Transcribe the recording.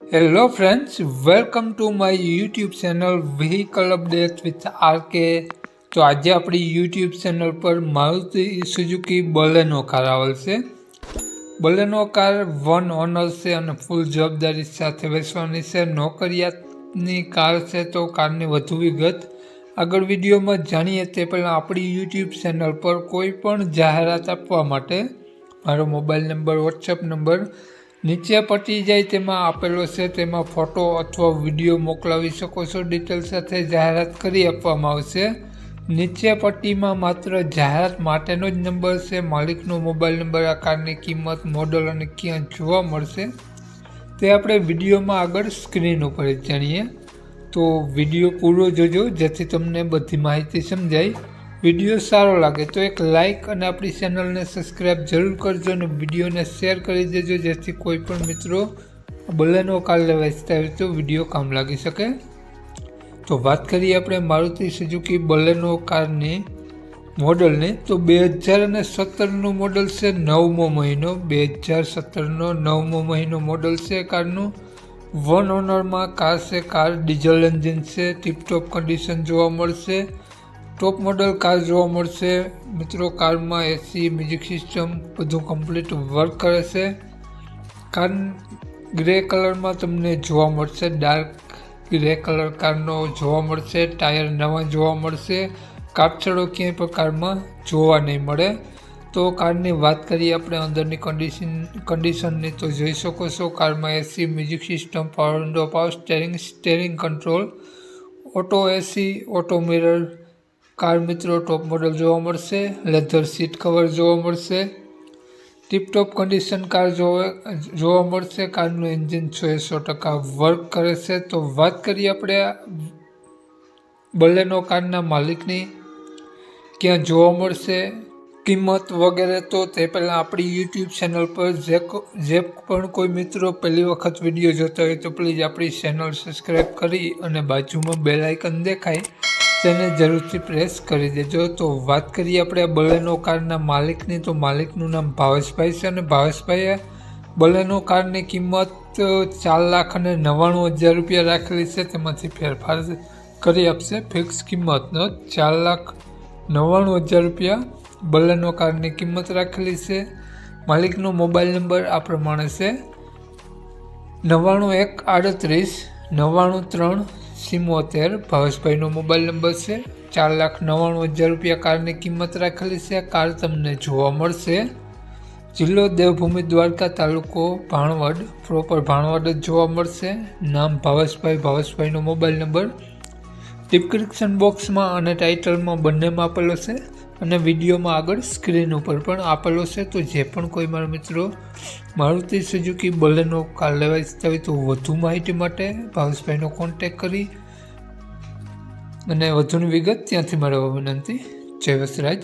Hello friends welcome to my YouTube channel vehicle update with RK તો આજે આપણી YouTube channel પર Maruti Suzuki Baleno car આવેલ છે. બલેનો કાર વન ઓનર છે અને ફૂલ જવાબદારી સાથે વેચવાની છે. નોકરિયાતની કાર છે તો કારની વધુ વિગત આગળ વિડીયોમાં જાણીએ તે પહેલાં આપણી યુટ્યુબ ચેનલ પર કોઈ પણ જાહેરાત આપવા માટે મારો મોબાઈલ નંબર વોટ્સએપ નંબર નીચે પટી જાય તેમાં આપેલો છે, તેમાં ફોટો અથવા વીડિયો મોકલાવી શકો છો. ડિટેલ સાથે જાહેરાત કરી આપવામાં આવશે. નીચે પટ્ટીમાં માત્ર જાહેરાત માટેનો જ નંબર છે. માલિકનો મોબાઈલ નંબર આ કારની કિંમત, મોડલ અને ક્યાં જોવા મળશે તે આપણે વિડીયોમાં આગળ સ્ક્રીન ઉપર જાણીએ. તો વીડિયો પૂરો જોજો, જેથી તમને બધી માહિતી સમજાય. વીડિયો સારો લાગે તો એક લાઇક અને આપણી ચેનલને સબસ્ક્રાઈબ જરૂર કરજો અને વિડીયોને શેર કરી દેજો, જેથી કોઈ પણ મિત્રો બલેનો કાર લેવા ઈચ્છતા હોય તો વીડિયો કામ લાગી શકે. તો વાત કરીએ આપણે મારુતિ સુઝુકી બલેનો કારની મોડલની, તો બે હજાર અને સત્તરનું મોડલ છે નવમો મહિનો. બે હજાર સત્તરનો નવમો મહિનો મોડલ છે કારનું. વન ઓનરમાં કાર છે, કાર ડીઝલ એન્જિન છે, ટીપટોપ કન્ડિશન જોવા મળશે. ટોપ મોડલ કાર જોવા મળશે. મિત્રો, કારમાં એસી મ્યુઝિક સિસ્ટમ બધું કમ્પ્લીટ વર્ક કરે છે. કાર ગ્રે કલરમાં તમને જોવા મળશે. ડાર્ક ગ્રે કલર કારનો જોવા મળશે. ટાયર નવા જોવા મળશે. કાપછડો ક્યાંય પણ કારમાં જોવા નહીં મળે. તો કારની વાત કરીએ આપણે અંદરની કન્ડિશન કન્ડિશનની તો જોઈ શકો છો. કારમાં AC music system power window power steering steering control auto AC auto mirror car મિત્રો ટોપ મોડલ જોવા મળશે લેધર સીટ કવર જોવા મળશે ટીપટોપ કન્ડિશન કાર જોવા જોવા મળશે કારનું એન્જિન એ સો ટકા વર્ક કરે છે. તો વાત કરીએ આપણે બલેનો કારના માલિકની. ક્યાં જોવા મળશે, કિંમત વગેરે, તો તે પહેલાં આપણી યુટ્યુબ ચેનલ પર જે જે પણ કોઈ મિત્રો પહેલી વખત વીડિયો જોતા હોય તો પ્લીઝ આપણી ચેનલ સબસ્ક્રાઈબ કરી અને બાજુમાં બેલ દેખાય. તેને જરૂરથી પ્રેસ કરી દેજો. તો વાત કરીએ આપણે આ બલેનો કારના માલિકની. તો માલિકનું નામ ભાવેશભાઈ છે અને ભાવેશભાઈએ બલેનો કારની કિંમત ચાર લાખ અને નવ્વાણું હજાર રૂપિયા રાખેલી છે. તેમાંથી ફેરફાર કરી આપશે. ફિક્સ કિંમતનો ચાર લાખ નવ્વાણું હજાર રૂપિયા બલેનો કારની કિંમત રાખેલી છે. માલિકનો મોબાઈલ નંબર આ પ્રમાણે છે. નવ્વાણું એક આડત્રીસ, નવ્વાણું ત્રણ સિમોતેર, ભાવેશભાઈનો મોબાઈલ નંબર છે, ચાર લાખ નવ્વાણું હજાર રૂપિયા કારની કિંમત રાખેલી છે. કાર તમને જોવા મળશે. જિલ્લો દેવભૂમિ દ્વારકા તાલુકો ભાણવડ, પ્રોપર ભાણવડ જ જોવા મળશે. નામ ભાવેશભાઈ, ભાવેશભાઈનો મોબાઈલ નંબર. ડિસ્ક્રિપ્શન બોક્સમાં અને ટાઇટલમાં બંનેમાં આપેલો છે. અને વિડીયોમાં આગળ સ્ક્રીન ઉપર પણ આપેલો છે. તો જે પણ કોઈ મારા મિત્રો મારુતિ સુઝુકી બલેનો કાર લેવા ઈચ્છતા હોય તો વધુ માહિતી માટે ભાવેશભાઈનો કોન્ટેક કરી. અને વધુની વિગત ત્યાંથી મેળવવા વિનંતી. જય વસરાજ.